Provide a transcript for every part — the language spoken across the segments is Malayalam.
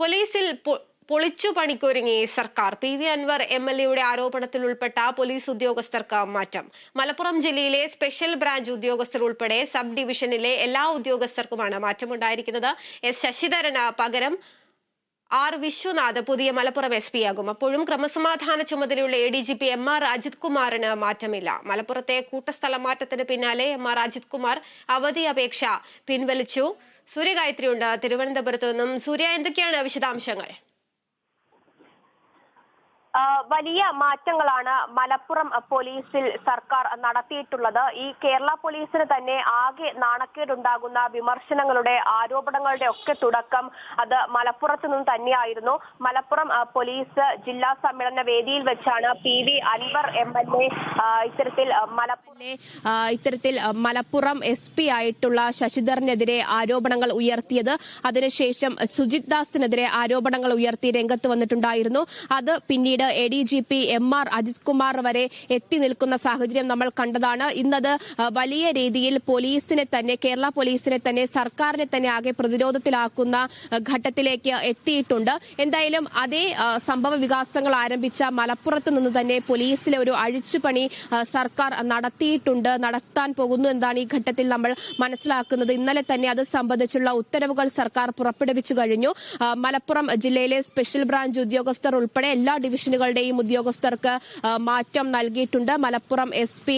പോലീസിൽ പൊളിച്ചു പണിക്കൊരുങ്ങി സർക്കാർ. P V Anvar M L എയുടെ ആരോപണത്തിൽ ഉൾപ്പെട്ട പോലീസ് ഉദ്യോഗസ്ഥർക്ക് മാറ്റം. മലപ്പുറം ജില്ലയിലെ സ്പെഷ്യൽ ബ്രാഞ്ച് ഉദ്യോഗസ്ഥർ ഉൾപ്പെടെ സബ് ഡിവിഷനിലെ എല്ലാ ഉദ്യോഗസ്ഥർക്കുമാണ് മാറ്റമുണ്ടായിരിക്കുന്നത്. എസ് ശശിധരന് പകരം ആർ വിശ്വനാഥ് പുതിയ മലപ്പുറം എസ് പി ആകും. അപ്പോഴും ക്രമസമാധാന ചുമതലയുള്ള A D G P M R Ajith കുമാറിന് മാറ്റമില്ല. മലപ്പുറത്തെ കൂട്ടസ്ഥലം മാറ്റത്തിന് പിന്നാലെ എം ആർ അജിത് കുമാർ അവധി അപേക്ഷ പിൻവലിച്ചു. സൂര്യ ഗായത്രി ഉണ്ട് തിരുവനന്തപുരത്ത് നിന്നും സൂര്യ എന്തൊക്കെയാണ് വിശദാംശങ്ങൾ? വലിയ മാറ്റങ്ങളാണ് മലപ്പുറം പോലീസിൽ സർക്കാർ നടത്തിയിട്ടുള്ളത്. ഈ കേരള പോലീസിന് തന്നെ ആകെ നാണക്കേടുണ്ടാകുന്ന വിമർശനങ്ങളുടെ ആരോപണങ്ങളുടെ ഒക്കെ തുടക്കം അത് മലപ്പുറത്ത് നിന്ന് തന്നെയായിരുന്നു. മലപ്പുറം പോലീസ് ജില്ലാ സമ്മേളന വേദിയിൽ വെച്ചാണ് P V Anvar M L A ഇത്തരത്തിൽ മലപ്പുറം ഇത്തരത്തിൽ മലപ്പുറം എസ് പി ആയിട്ടുള്ള ശശിധറിനെതിരെ ആരോപണങ്ങൾ ഉയർത്തിയത്. അതിനുശേഷം സുജിത് ദാസിനെതിരെ ആരോപണങ്ങൾ ഉയർത്തി രംഗത്ത് വന്നിട്ടുണ്ടായിരുന്നു. അത് പിന്നീട് A D G P M R Ajith Kumar വരെ എത്തി നിൽക്കുന്ന സാഹചര്യം നമ്മൾ കണ്ടതാണ്. ഇന്നത് വലിയ രീതിയിൽ പോലീസിനെ തന്നെ കേരള പോലീസിനെ തന്നെ സർക്കാരിനെ തന്നെ ആകെ പ്രതിരോധത്തിലാക്കുന്ന ഘട്ടത്തിലേക്ക് എത്തിയിട്ടുണ്ട്. എന്തായാലും അതേ സംഭവ വികാസങ്ങൾ ആരംഭിച്ച മലപ്പുറത്ത് നിന്ന് തന്നെ പോലീസിലെ ഒരു അഴിച്ചുപണി സർക്കാർ നടത്തിയിട്ടുണ്ട്. നടത്താൻ പോകുന്നു എന്നാണ് ഈ ഘട്ടത്തിൽ നമ്മൾ മനസ്സിലാക്കുന്നത്. ഇന്നലെ തന്നെ അത് സംബന്ധിച്ചുള്ള ഉത്തരവുകൾ സർക്കാർ പുറപ്പെടുവിച്ചു കഴിഞ്ഞു. മലപ്പുറം ജില്ലയിലെ സ്പെഷ്യൽ ബ്രാഞ്ച് ഉദ്യോഗസ്ഥർ ഉൾപ്പെടെ എല്ലാ ഡിവിഷനുകളുടെയും ഉദ്യോഗസ്ഥർക്ക് മാറ്റം നൽകിയിട്ടുണ്ട്. മലപ്പുറം എസ് പി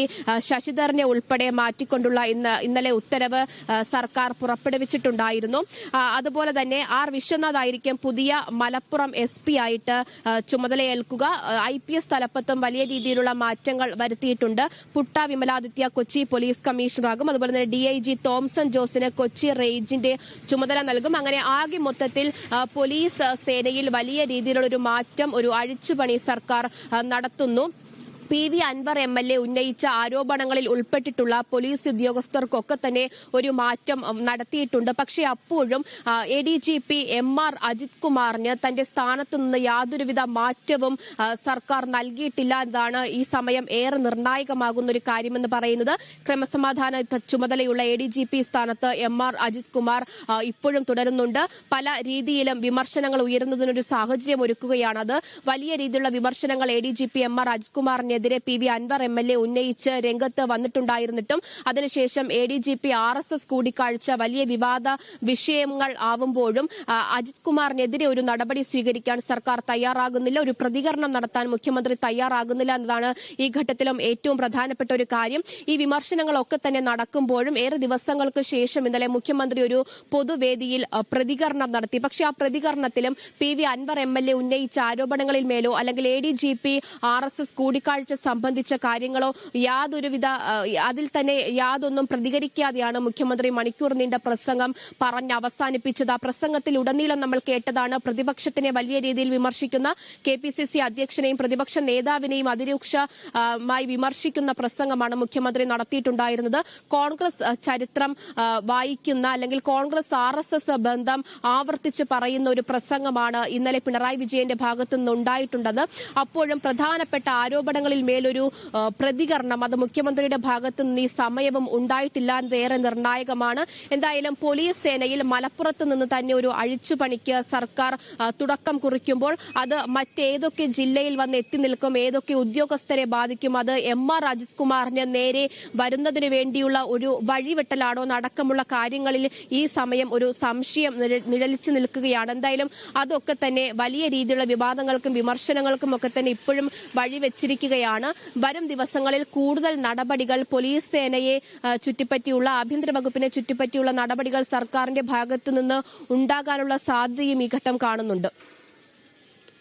ശശിധരനെ ഉൾപ്പെടെ മാറ്റിക്കൊണ്ടുള്ള ഇന്ന് ഇന്നലെ ഉത്തരവ് സർക്കാർ പുറപ്പെടുവിച്ചിട്ടുണ്ടായിരുന്നു. അതുപോലെ തന്നെ ആർ വിശ്വനാഥ് ആയിരിക്കും പുതിയ മലപ്പുറം എസ് പി ആയിട്ട് ചുമതലയേൽക്കുക. ഐ പി എസ് തലപ്പത്തും വലിയ രീതിയിലുള്ള മാറ്റങ്ങൾ വരുത്തിയിട്ടുണ്ട്. പുട്ട വിമലാദിത്യ കൊച്ചി പോലീസ് കമ്മീഷണറാകും. അതുപോലെ തന്നെ ഡി ഐ ജി തോംസൺ ജോസിന് കൊച്ചി റേഞ്ചിന്റെ ചുമതല നൽകും. അങ്ങനെ ആകെ മൊത്തത്തിൽ പോലീസ് സേനയിൽ വലിയ രീതിയിലുള്ള ഒരു മാറ്റം ഒരു അഴിച്ചുപണി സർക്കാർ ആ, നടത്തുന്നു. P V Anvar M L A ഉന്നയിച്ച ആരോപണങ്ങളിൽ ഉൾപ്പെട്ടിട്ടുള്ള പോലീസ് ഉദ്യോഗസ്ഥർക്കൊക്കെ തന്നെ ഒരു മാറ്റം നടത്തിയിട്ടുണ്ട്. പക്ഷേ അപ്പോഴും A D G P M R Ajith കുമാറിന് തന്റെ സ്ഥാനത്ത് നിന്ന് യാതൊരുവിധ മാറ്റവും സർക്കാർ നൽകിയിട്ടില്ല എന്നതാണ് ഈ സമയം ഏറെ നിർണായകമാകുന്ന ഒരു കാര്യമെന്ന് പറയുന്നത്. ക്രമസമാധാന ചുമതലയുള്ള എ ഡി ജി പി സ്ഥാനത്ത് എം ആർ അജിത് കുമാർ ഇപ്പോഴും തുടരുന്നുണ്ട്. പല രീതിയിലും വിമർശനങ്ങൾ ഉയരുന്നതിനൊരു സാഹചര്യം ഒരുക്കുകയാണത്. വലിയ രീതിയിലുള്ള വിമർശനങ്ങൾ A D G P M R Ajith കുമാറിനെതിരെ P V Anvar M L A ഉന്നയിച്ച് രംഗത്ത് വന്നിട്ടുണ്ടായിരുന്നിട്ടും അതിനുശേഷം A D G P R S S കൂടിക്കാഴ്ച വലിയ വിവാദ വിഷയങ്ങൾ ആവുമ്പോഴും അജിത് കുമാറിനെതിരെ ഒരു നടപടി സ്വീകരിക്കാൻ സർക്കാർ തയ്യാറാകുന്നില്ല ഒരു പ്രതികരണം നടത്താൻ മുഖ്യമന്ത്രി തയ്യാറാകുന്നില്ല എന്നതാണ് ഈ ഘട്ടത്തിലും ഏറ്റവും പ്രധാനപ്പെട്ട ഒരു കാര്യം. ഈ വിമർശനങ്ങളൊക്കെ തന്നെ നടക്കുമ്പോഴും ഏറെ ദിവസങ്ങൾക്ക് ശേഷം ഇന്നലെ മുഖ്യമന്ത്രി ഒരു പൊതുവേദിയിൽ പ്രതികരണം നടത്തി. പക്ഷേ ആ പ്രതികരണത്തിലും P V Anvar M L A ഉന്നയിച്ച ആരോപണങ്ങളിൽ മേലോ അല്ലെങ്കിൽ A D G P R S S കൂടിക്കാഴ്ച സംബന്ധിച്ച കാര്യങ്ങളോ യാതൊരുവിധ അതിൽ തന്നെ യാതൊന്നും പ്രതികരിക്കാതെയാണ് മുഖ്യമന്ത്രി മണിക്കൂർ നീണ്ട പ്രസംഗം പറഞ്ഞ് അവസാനിപ്പിച്ചത്. ആ പ്രസംഗത്തിൽ ഉടനീളം നമ്മൾ കേട്ടതാണ് പ്രതിപക്ഷത്തിനെ വലിയ രീതിയിൽ വിമർശിക്കുന്ന കെ പി സി സി അധ്യക്ഷനെയും പ്രതിപക്ഷ നേതാവിനെയും അതിരൂക്ഷമായി വിമർശിക്കുന്ന പ്രസംഗമാണ് മുഖ്യമന്ത്രി നടത്തിയിട്ടുണ്ടായിരുന്നത്. കോൺഗ്രസ് ചരിത്രം വായിക്കുന്ന അല്ലെങ്കിൽ കോൺഗ്രസ് ആർ എസ് എസ് ബന്ധം ആവർത്തിച്ച് പറയുന്ന ഒരു പ്രസംഗമാണ് ഇന്നലെ പിണറായി വിജയന്റെ ഭാഗത്തു നിന്നുണ്ടായിട്ടുള്ളത് അപ്പോഴും പ്രധാനപ്പെട്ട ആരോപണങ്ങളിൽ മേലൊരു പ്രതികരണം. അത് മുഖ്യമന്ത്രിയുടെ ഭാഗത്തു നിന്ന് ഈ സമയവും ഉണ്ടായിട്ടില്ല എന്നത് ഏറെ നിർണായകമാണ്. എന്തായാലും പോലീസ് സേനയിൽ മലപ്പുറത്ത് നിന്ന് തന്നെ ഒരു അഴിച്ചുപണിക്ക് സർക്കാർ തുടക്കം കുറിക്കുമ്പോൾ അത് മറ്റേതൊക്കെ ജില്ലയിൽ വന്ന് എത്തി നിൽക്കും ഏതൊക്കെ ഉദ്യോഗസ്ഥരെ ബാധിക്കും അത് എം ആർ അജിത് കുമാറിന് നേരെ വരുന്നതിന് വേണ്ടിയുള്ള ഒരു വഴിവെട്ടലാണോ നടക്കമുള്ള കാര്യങ്ങളിൽ ഈ സമയം ഒരു സംശയം നിഴലിച്ചു നിൽക്കുകയാണ്. എന്തായാലും അതൊക്കെ തന്നെ വലിയ രീതിയിലുള്ള വിവാദങ്ങൾക്കും വിമർശനങ്ങൾക്കും ഒക്കെ തന്നെ ഇപ്പോഴും വഴിവെച്ചിരിക്കുകയാണ്. വരും ദിവസങ്ങളിൽ കൂടുതൽ നടപടികൾ. പോലീസ് സേനയെ ചുറ്റിപ്പറ്റിയുള്ള ആഭ്യന്തര വകുപ്പിനെ ചുറ്റിപ്പറ്റിയുള്ള നടപടികൾ സർക്കാരിന്റെ ഭാഗത്തു നിന്ന് ഉണ്ടാകാനുള്ള സാധ്യതയും ഈ ഘട്ടം കാണുന്നുണ്ട്.